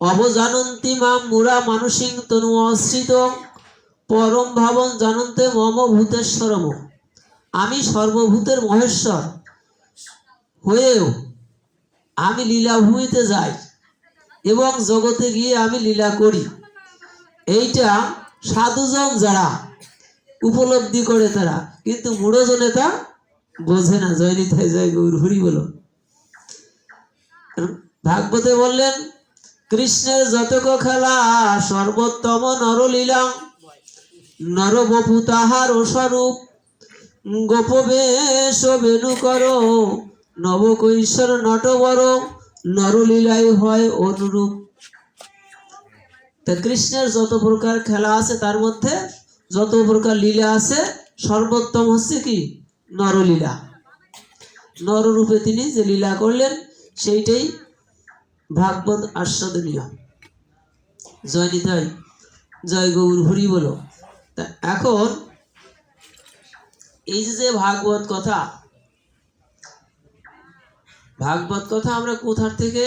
অবজানন্তি মাম মুরা মানসিং তনু অশ্রিত, পরম ভাবন জানন্তে মম ভূতেশ্বরম। আমি সর্বভূতের মহেশ্বর। হয়েও আমি লীলাভূমিতে যাই এবং জগতে গিয়ে আমি লীলা করি। এইটা সাধুজন যারা উপলব্ধি করে তারা, কিন্তু মূঢ়জনে তা বোঝে না। জয় নিতাই, জয় গৌর, হরি বলো। ভাগবতে বললেন কৃষ্ণের যতক খেলা, সর্বোত্তম নরলীলা নরবপু তাহার স্বরূপ, গোপবেশ বেনু কর। নবকৈশ্বর নটবর নরলীলাই হয় অনুরূপ। তা কৃষ্ণের যত প্রকার খেলা আছে, তার মধ্যে যত প্রকার লীলা আছে, সর্বোত্তম হচ্ছে কি? নরলীলা। নররূপে তিনি যে লীলা করলেন, সেইটাই ভাগবত আস্বাদনীয় জয় নিতাই, জয় গৌর হরি বলো। তা এখন এই যে যে ভাগবত কথা ভাগবত কথা আমরা কোথার থেকে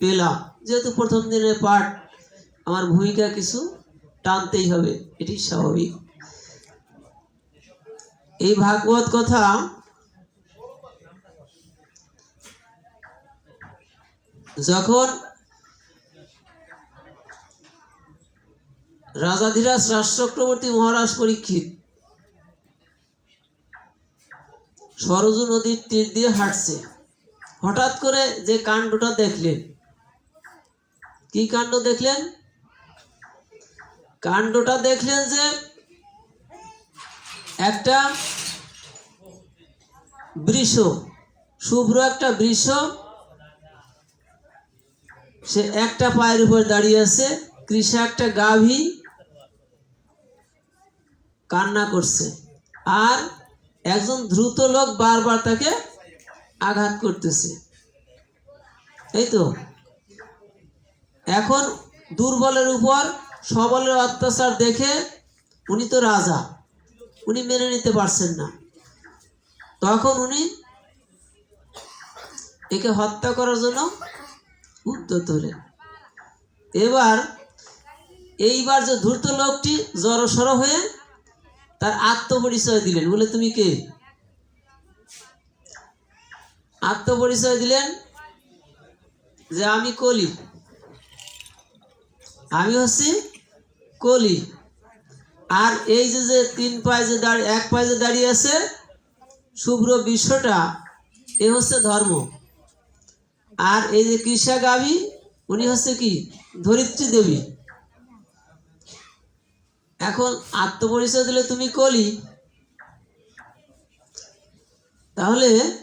পেলাম? যেহেতু প্রথম দিনের পাঠ, আমার ভূমিকা কিছু টানতেই হবে, এটি স্বাভাবিক। এই ভাগবত কথা যখন রাজাধিরাজ রাজচক্রবর্তী মহারাজ পরীক্ষিত, সরজু নদীর তীর দিয়ে হাঁটছে। হঠাৎ করে যে কাণ্ডটা দেখলেন, কি কাণ্ড দেখলেন? কাণ্ডটা দেখলেন যে একটা বৃষ, শুভ্র একটা বৃষ সে একটা পায়ের উপর দাঁড়িয়ে আছে, কৃষা একটা গাভী কান্না করছে। আর একজন দ্রুত লোক বারবার তাকে আঘাত করতেছে। এই তো। এখন দুর্বলের উপর সবলের অত্যাচার দেখে উনি তো রাজা। উনি মেনে নিতে পারছেন না। তখন উনি একে হত্যা করার জন্য হলেন এবার এইবার যে ধূর্ত লোকটি জড়সড় হয়ে তার আত্মপরিচয় দিলেন। বলে তুমি কে? আত্মপরিচয় দিলেন যে আমি কলি। আমি হচ্ছি কলি। আর এই যে যে তিন পায়ে যে দাঁড়িয়ে, এক পায়ে যে দাঁড়িয়ে আছে শুভ্র বিশ্বটা, এ হচ্ছে ধর্ম। আর এই যে কৃষা গাভী, উনি হচ্ছে কি? ধরিত্রী দেবী। এখন আত্মপরিচয় দিলে তুমি কলি। তাহলে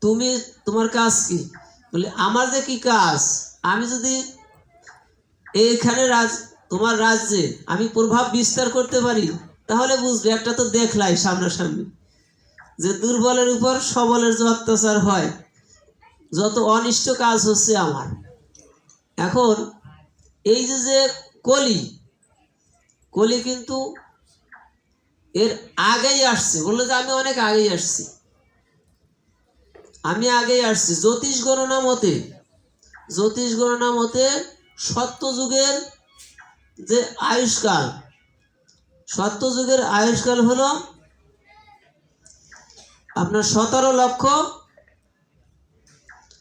তুমি, তোমার কাজ কি? বলে, আমার যে কি কাজ? আমি যদি এইখানে রাজ, তোমার রাজ্যে আমি প্রভাব বিস্তার করতে পারি, তাহলে বুঝবে, একটা তো দেখলাই সামনাসামনি। যে দুর্বলের উপর সবলের যে অত্যাচার হয়, যত অনিষ্ট কাজ হচ্ছে আমার। এখন এই যে যে কলি কলি কিন্তু এর আগেই আসছে। বলল যে আমি অনেক আগেই আসছি। আমি আগেই আসছি। জ্যোতিষ গণনা মতে, জ্যোতিষ গণনা মতে সত্যযুগের যে আয়ুষ্কাল, সত্যযুগের আয়ুষ্কাল হলো আপনার সতেরো লক্ষ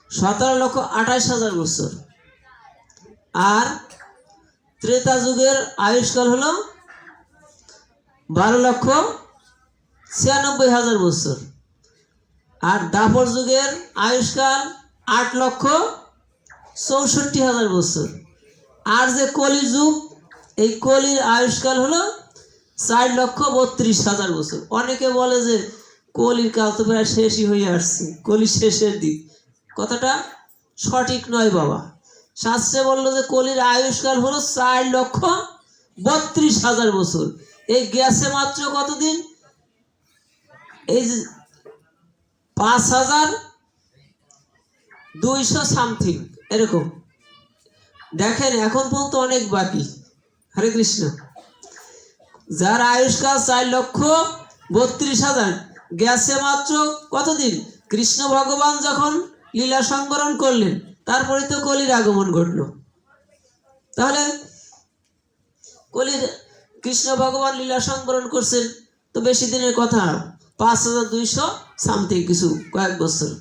সতেরো লক্ষ আঠাশ হাজার বছর। আর ত্রেতা যুগের আয়ুষ্কাল হলো বারো লক্ষ ছিয়ানব্বই হাজার বছর। আর দাপর যুগের আয়ুষ্কাল আট লক্ষ চৌষট্টি হাজার বছর। আর যে কলি যুগ, এই কলির আয়ুষ্কাল হলো চার লক্ষ বত্রিশ হাজার বছর। অনেকে বলে যে কলির কাল তো প্রায় শেষই হয়ে আসছে। কলির শেষের দিক। কথাটা সঠিক নয় বাবা। শাস্ত্রে বলল যে, কলির আয়ুষ্কাল হলো চার লক্ষ বত্রিশ হাজার বছর। এই গ্যাসে মাত্র কতদিন? এই পাঁচ হাজার দুইশো সামথিং। এরকম। দেখেন, এখন পর্যন্ত অনেক বাকি। হরে কৃষ্ণ। যার আয়ুষ্কাল চার লক্ষ বত্রিশ হাজার গেছে মাত্র কতদিন? কৃষ্ণ ভগবান যখন লীলা সংবরণ করলেন, তারপরে তো কলির আগমন ঘটল। তাহলে কলির, কৃষ্ণ ভগবান লীলা সংবরণ করছেন, তো বেশি দিনের কথা, পাঁচ হাজার দুইশো সামথিং, কিছু কয়েক বছর।